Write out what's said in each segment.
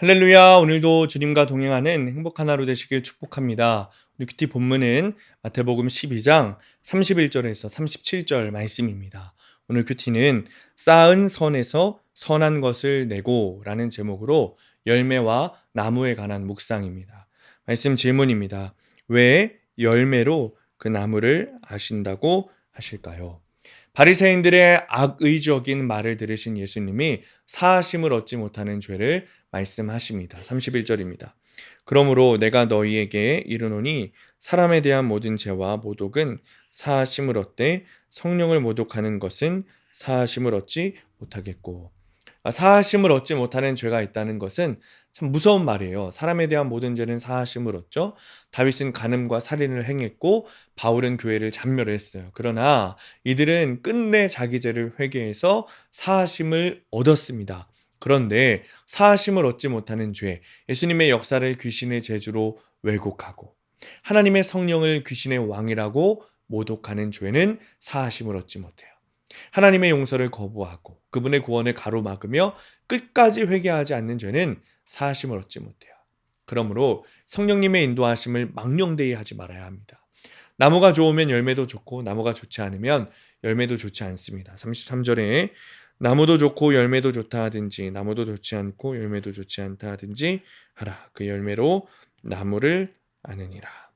할렐루야. 오늘도 주님과 동행하는 행복한 하루 되시길 축복합니다. 우리 큐티 본문은 마태복음 12장 31절에서 37절 말씀입니다. 오늘 큐티는 쌓은 선에서 선한 것을 내고 라는 제목으로 열매와 나무에 관한 묵상입니다. 말씀 질문입니다. 왜 열매로 그 나무를 아신다고 하실까요? 바리새인들의 악의적인 말을 들으신 예수님이 사하심을 얻지 못하는 죄를 말씀하십니다. 31절입니다. 그러므로 내가 너희에게 이르노니 사람에 대한 모든 죄와 모독은 사하심을 얻되 성령을 모독하는 것은 사하심을 얻지 못하겠고 아, 사하심을 얻지 못하는 죄가 있다는 것은 참 무서운 말이에요. 사람에 대한 모든 죄는 사하심을 얻죠. 다윗은 간음과 살인을 행했고 바울은 교회를 잔멸했어요. 그러나 이들은 끝내 자기 죄를 회개해서 사하심을 얻었습니다. 그런데 사하심을 얻지 못하는 죄, 예수님의 역사를 귀신의 제주로 왜곡하고 하나님의 성령을 귀신의 왕이라고 모독하는 죄는 사하심을 얻지 못해요. 하나님의 용서를 거부하고 그분의 구원을 가로막으며 끝까지 회개하지 않는 죄는 사하심을 얻지 못해요. 그러므로 성령님의 인도하심을 망령되이 하지 말아야 합니다. 나무가 좋으면 열매도 좋고 나무가 좋지 않으면 열매도 좋지 않습니다. 33절에 나무도 좋고 열매도 좋다 하든지 나무도 좋지 않고 열매도 좋지 않다 하든지 하라. 그 열매로 나무를 아느니라.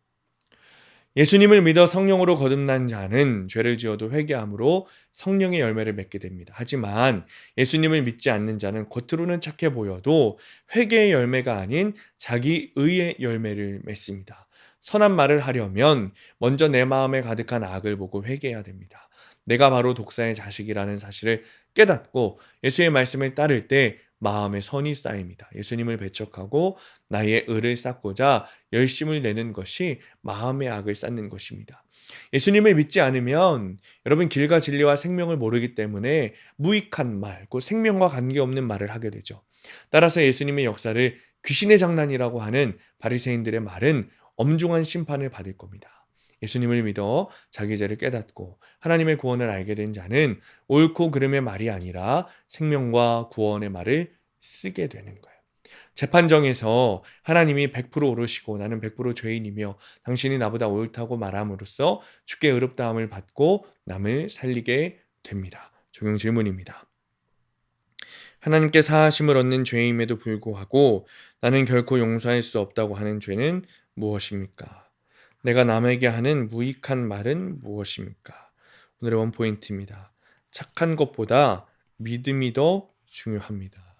예수님을 믿어 성령으로 거듭난 자는 죄를 지어도 회개함으로 성령의 열매를 맺게 됩니다. 하지만 예수님을 믿지 않는 자는 겉으로는 착해 보여도 회개의 열매가 아닌 자기 의의 열매를 맺습니다. 선한 말을 하려면 먼저 내 마음에 가득한 악을 보고 회개해야 됩니다. 내가 바로 독사의 자식이라는 사실을 깨닫고 예수의 말씀을 따를 때 마음에 선이 쌓입니다. 예수님을 배척하고 나의 의를 쌓고자 열심을 내는 것이 마음의 악을 쌓는 것입니다. 예수님을 믿지 않으면 여러분 길과 진리와 생명을 모르기 때문에 무익한 말, 곧 생명과 관계없는 말을 하게 되죠. 따라서 예수님의 역사를 귀신의 장난이라고 하는 바리새인들의 말은 엄중한 심판을 받을 겁니다. 예수님을 믿어 자기 죄를 깨닫고 하나님의 구원을 알게 된 자는 옳고 그름의 말이 아니라 생명과 구원의 말을 쓰게 되는 거예요. 재판정에서 하나님이 100% 오르시고 나는 100% 죄인이며 당신이 나보다 옳다고 말함으로써 주께 의롭다함을 받고 남을 살리게 됩니다. 적용 질문입니다. 하나님께 사하심을 얻는 죄임에도 불구하고 나는 결코 용서할 수 없다고 하는 죄는 무엇입니까? 내가 남에게 하는 무익한 말은 무엇입니까? 오늘의 원포인트입니다. 착한 것보다 믿음이 더 중요합니다.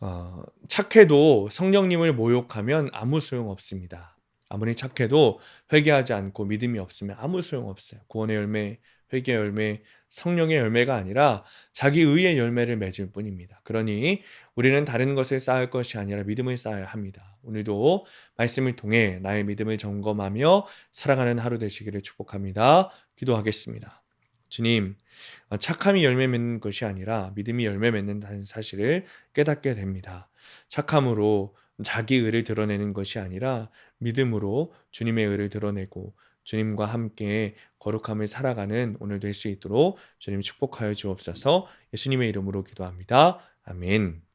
어, 착해도 성령님을 모욕하면 아무 소용 없습니다. 아무리 착해도 회개하지 않고 믿음이 없으면 아무 소용 없어요. 구원의 열매, 회개 열매, 성령의 열매가 아니라 자기 의의 열매를 맺을 뿐입니다. 그러니 우리는 다른 것을 쌓을 것이 아니라 믿음을 쌓아야 합니다. 오늘도 말씀을 통해 나의 믿음을 점검하며 살아가는 하루 되시기를 축복합니다. 기도하겠습니다. 주님, 착함이 열매 맺는 것이 아니라 믿음이 열매 맺는다는 사실을 깨닫게 됩니다. 착함으로 자기 의를 드러내는 것이 아니라 믿음으로 주님의 의를 드러내고 주님과 함께 거룩함을 살아가는 오늘 될 수 있도록 주님 축복하여 주옵소서 예수님의 이름으로 기도합니다. 아멘.